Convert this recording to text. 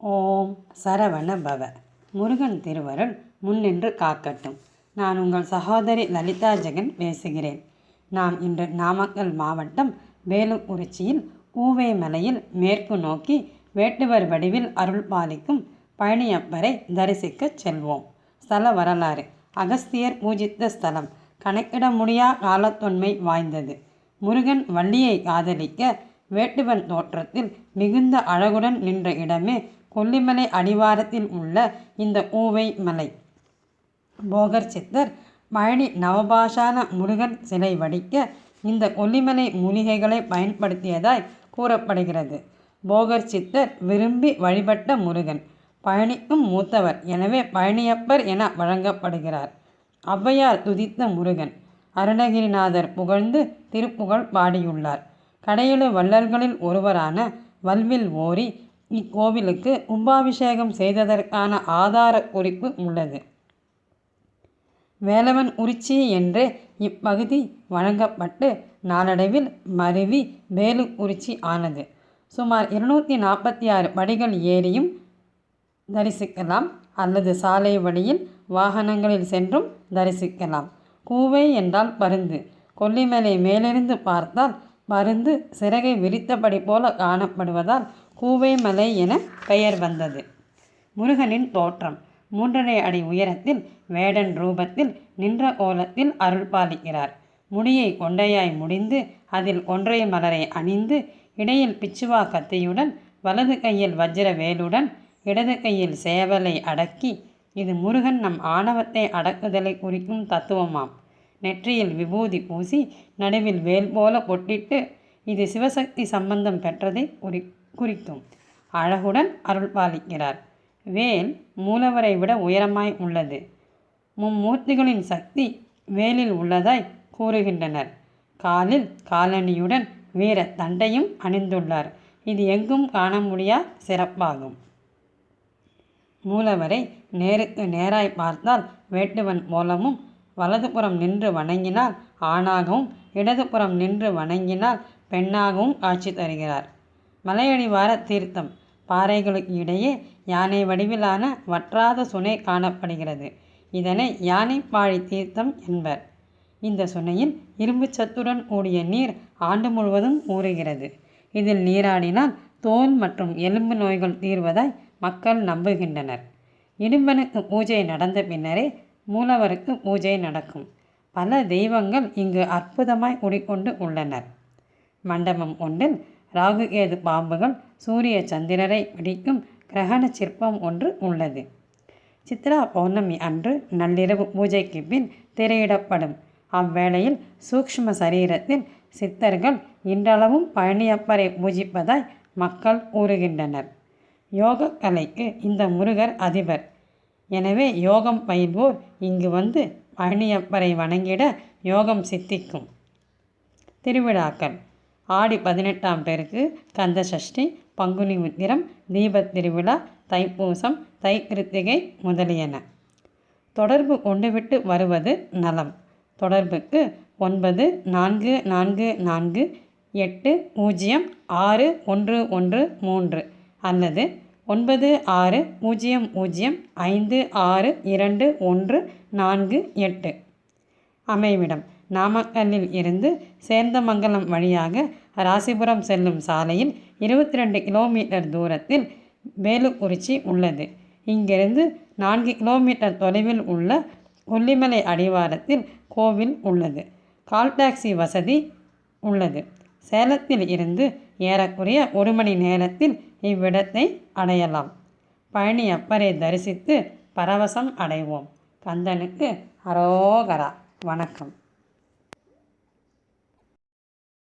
ஓம் சரவண பவ. முருகன் திருவருள் முன்னின்று காக்கட்டும். நான் உங்கள் சகோதரி லலிதா ஜெகன் பேசுகிறேன். நாம் இன்று நாமக்கல் மாவட்டம் வேலுக்குறிச்சியில் ஊவே மலையில் மேற்கு நோக்கி வேட்டுவர் வடிவில் அருள் பாலிக்கும் பழனியப்பரை தரிசிக்கச் செல்வோம். ஸ்தல வரலாறு. அகஸ்தியர் பூஜித்த ஸ்தலம். கணக்கிட முடியா காலத்தொன்மை வாய்ந்தது. முருகன் வள்ளியை காதலிக்க வேட்டுவன் தோற்றத்தில் மிகுந்த அழகுடன் நின்ற இடமே கொல்லிமலை அடிவாரத்தில் உள்ள இந்த ஊவை மலை. போகர் சித்தர் பழனி நவபாஷான முருகன் சிலை வடிக்க இந்த கொல்லிமலை மூலிகைகளை பயன்படுத்தியதாய் கூறப்படுகிறது. போகர் சித்தர் விரும்பி வழிபட்ட முருகன். பழனிக்கும் மூத்தவர். எனவே பழனியப்பர் என வழங்கப்படுகிறார். ஔவையார் துதித்த முருகன். அருணகிரிநாதர் புகழ்ந்து திருப்புகழ் பாடியுள்ளார். கடையிலு வள்ளல்களில் ஒருவரான வல்வில் ஓரி இக்கோவிலுக்கு கும்பாபிஷேகம் செய்ததற்கான ஆதார குறிப்பு உள்ளது. வேலவன் உரிச்சி என்று இப்பகுதி வழங்கப்பட்டு நாளடைவில் மருவி வேலு உரிச்சி ஆனது. சுமார் இருநூற்றி நாற்பத்தி ஆறு படிகள் ஏறியும் தரிசிக்கலாம். அல்லது சாலை வழியில் வாகனங்களில் சென்றும் தரிசிக்கலாம். கூவை என்றால் பருந்து. கொல்லிமலை மேலிருந்து பார்த்தால் பருந்து சிறகை விரித்தபடி போல காணப்படுவதால் கூவைமலை என பெயர் வந்தது. முருகனின் தோற்றம் மூன்றரை அடி உயரத்தில் வேடன் ரூபத்தில் நின்ற கோலத்தில் அருள் பாலிக்கிறார் முடியை கொண்டையாய் முடிந்து அதில் ஒன்றை மலரை அணிந்து இடையில் பிச்சுவா கத்தியுடன் வலது கையில் வஜ்ர வேலுடன் இடது கையில் சேவலை அடக்கி இது முருகன் நம் ஆணவத்தை அடக்குதலை குறிக்கும் தத்துவமாம். நெற்றியில் விபூதி பூசி நடுவில் வேல் போல பொட்டிட்டு இது சிவசக்தி சம்பந்தம் பெற்றதை குறிக்கும் குறிக்கும் அழகுடன் அருள் பாலிக்கிறார் வேல் மூலவரை விட உயரமாய் உள்ளது. மும்மூர்த்திகளின் சக்தி வேலில் உள்ளதாய் கூறுகின்றனர். காலில் காலணியுடன் வீர தண்டையும் அணிந்துள்ளார். இது எங்கும் காண முடியா சிறப்பாகும். மூலவரை நேருக்கு நேராய் பார்த்தால் வேட்டுவன் மூலமும் வலதுபுறம் நின்று வணங்கினால் ஆணாகவும் இடதுபுறம் நின்று வணங்கினால் பெண்ணாகவும் காட்சி தருகிறார். மலையடிவார தீர்த்தம் பாறைகளுக்கு இடையே யானை வடிவிலான வற்றாத சுனை காணப்படுகிறது. இதனை யானைப்பாழி தீர்த்தம் என்பர். இந்த சுனையில் இரும்பு சத்துடன் கூடிய நீர் ஆண்டு முழுவதும் ஊறுகிறது. இதில் நீராடினால் தோல் மற்றும் எலும்பு நோய்கள் தீர்வதாய் மக்கள் நம்புகின்றனர். இடும்பனுக்கு பூஜை நடந்த பின்னரே மூலவருக்கு பூஜை நடக்கும். பல தெய்வங்கள் இங்கு அற்புதமாய் குடிக்கொண்டு உள்ளனர். மண்டபம் ஒன்றில் ராகுகேது பாம்புகள் சூரிய சந்திரரை பிடிக்கும் கிரகண சிற்பம் ஒன்று உள்ளது. சித்ரா பௌர்ணமி அன்று நள்ளிரவு பூஜைக்கு பின் திரையிடப்படும். அவ்வேளையில் சூக்ஷ்ம சரீரத்தில் சித்தர்கள் இன்றளவும் பழனியப்பரை பூஜிப்பதாய் மக்கள் கூறுகின்றனர். யோக கலைக்கு இந்த முருகர் அதிபர். எனவே யோகம் பயில்வோர் இங்கு வந்து பழனியப்பரை வணங்கிட யோகம் சித்திக்கும். திருவிழாக்கள். ஆடி பதினெட்டாம் பேருக்கு கந்த சஷ்டி பங்குனி உத்திரம் தீபத் திருவிழா தைப்பூசம் தை கிருத்திகை முதலியன. தொடர்பு கொண்டுவிட்டு வருவது நலம். தொடர்புக்கு ஒன்பது நான்கு நான்கு நான்கு எட்டு பூஜ்ஜியம் ஆறு ஒன்று ஒன்று மூன்று அல்லது ஒன்பது ஆறு பூஜ்ஜியம் பூஜ்ஜியம் ஐந்து ஆறு இரண்டு ஒன்று நான்கு எட்டு. அமைவிடம். நாமக்கல்லில் இருந்து சேர்ந்தமங்கலம் வழியாக ராசிபுரம் செல்லும் சாலையில் இருபத்தி ரெண்டு கிலோமீட்டர் தூரத்தில் வேலுக்குறிச்சி உள்ளது. இங்கிருந்து நான்கு கிலோமீட்டர் தொலைவில் உள்ள கொல்லிமலை அடிவாரத்தில் கோவில் உள்ளது. கால் டாக்ஸி வசதி உள்ளது. சேலத்தில் இருந்து ஏறக்குறைய ஒரு மணி நேரத்தில் இவ்விடத்தை அடையலாம். பழனி அப்பரை தரிசித்து பரவசம் அடைவோம். கந்தனுக்கு அரோகரா. வணக்கம்.